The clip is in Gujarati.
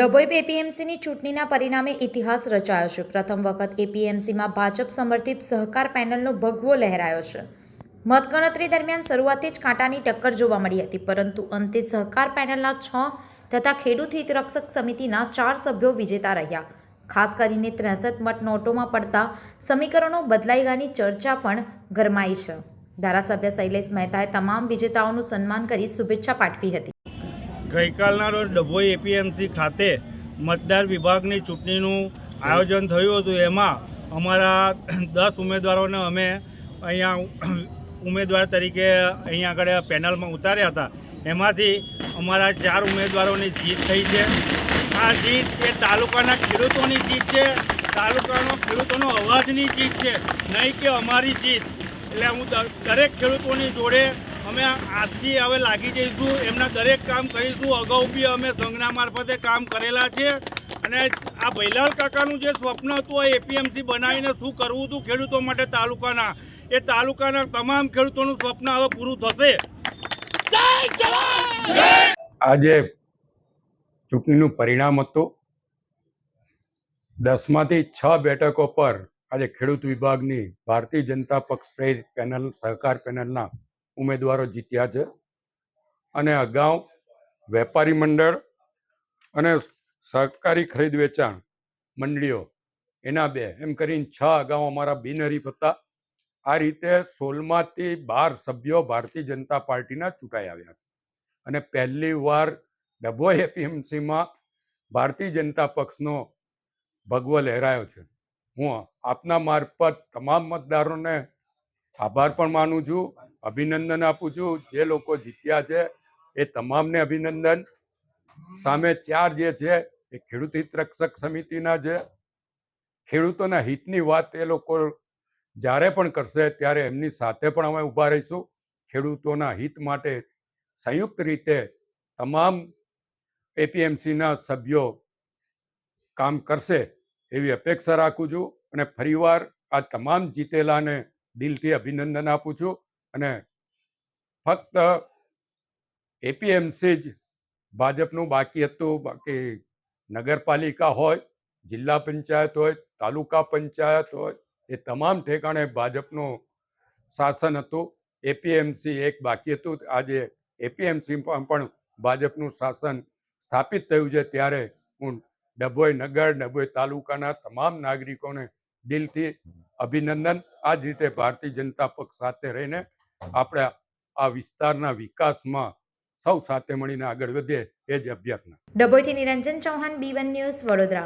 ડભોઈ એપીએમસીની ચૂંટણીના પરિણામે ઇતિહાસ રચાયો છે. પ્રથમ વખત એપીએમસીમાં ભાજપ સમર્થિત સહકાર પેનલનો ભગવો લહેરાયો છે. મતગણતરી દરમિયાન શરૂઆતથી જ કાંટાની ટક્કર જોવા મળી હતી, પરંતુ અંતે સહકાર પેનલના છ તથા ખેડૂત હિતરક્ષક સમિતિના ચાર સભ્યો વિજેતા રહ્યા. ખાસ કરીને ત્રેસઠ મત નોટોમાં પડતા સમીકરણો બદલાઈ ગયાની ચર્ચા પણ ગરમાઈ છે. ધારાસભ્ય શૈલેષ મહેતાએ તમામ વિજેતાઓનું સન્માન કરી શુભેચ્છા પાઠવી હતી. ગઈકાલના રોજ ડભોઈ એપીએમસી ખાતે મતદાર વિભાગની ચૂંટણીનું આયોજન થયું હતું. એમાં અમારા દસ ઉમેદવારોને અમે અહીંયા ઉમેદવાર તરીકે અહીંયા આગળ પેનલમાં ઉતાર્યા હતા. એમાંથી અમારા ચાર ઉમેદવારોની જીત થઈ છે. આ જીત એ તાલુકાના ખેડૂતોની જીત છે. તાલુકાનો ખેડૂતોનો અવાજની જીત છે. નહીં કે અમારી જીત. એટલે હું દરેક ખેડૂતોની જોડે અમે આજથી હવે લાગી જઈશું, એમના દરેક કામ કરીશું. અગાઉ બી અમે સંઘના મારફતે કામ કરેલા છે. અને આ ભૈલાલ કાકાનું જે સ્વપ્ન હતું આ એપીએમસી બનાવીને શું કરવું હતું ખેડૂતો માટે તાલુકાના, એ તાલુકાના તમામ ખેડૂતોનું સ્વપ્ન હવે પૂરું થશે. આજે ચૂંટણીનું પરિણામ હતું. દસમાંથી છ બેઠકો પર આજે ખેડૂત વિભાગની ભારતીય જનતા પક્ષ પ્રેરિત પેનલ, સહકાર પેનલના ઉમેદવારો જીત્યા છે. અને અગાઉ વેપારી મંડળ અને સહકારી ખરીદ વેચાણ મંડળીઓ એના બે, એમ કરીને છ અગાઉ અમારા બિનહરીફ હતા. આ રીતે સોળમાંથી બાર સભ્યો ભારતીય જનતા પાર્ટીના ચૂંટાઈ આવ્યા છે. અને પહેલી વાર ડભોઈ એપીએમસીમાં ભારતીય જનતા પક્ષનો ભગવો લહેરાયો છે. હું આપના મારફત તમામ મતદારોને આભાર પણ માનું છું. અભિનંદન આપું છું. જે લોકો જીત્યા છે, એ તમામને અભિનંદન. સામે ચાર જે છે, એ ખેડૂત હિત રક્ષક સમિતિના છે. ખેડૂતોના હિતની વાત એ લોકો જ્યારે પણ કરશે, ત્યારે એમની સાથે પણ અમે ઊભા રહીશું. ખેડૂતોના હિત માટે સંયુક્ત રીતે તમામ એપીએમસીના સભ્યો કામ કરશે એવી અપેક્ષા રાખું છું. અને ફરીવાર આ તમામ જીતેલાને દિલથી અભિનંદન આપું છું. અને ફક્ત એપીએમસી જ ભાજપનું બાકી હતું. બાકી નગરપાલિકા હોય, જિલ્લા પંચાયત હોય, તાલુકા પંચાયત હોય, એ તમામ ઠેકાણે ભાજપનું શાસન હતું. એપીએમસી એક બાકી હતું. આજે એપીએમસીમાં પણ ભાજપનું શાસન સ્થાપિત થયું છે. ત્યારે હું ડભોઈ નગર, ડભોઈ તાલુકાના તમામ નાગરિકોને દિલથી અભિનંદન. આ જ રીતે ભારતીય જનતા પક્ષ સાથે રહીને આપણે આ વિસ્તારના વિકાસમાં સૌ સાથે મળીને આગળ વધે એ જ અભ્યર્થના ડભોઈથી Niranjan Chauhan, B one news, Vadodara.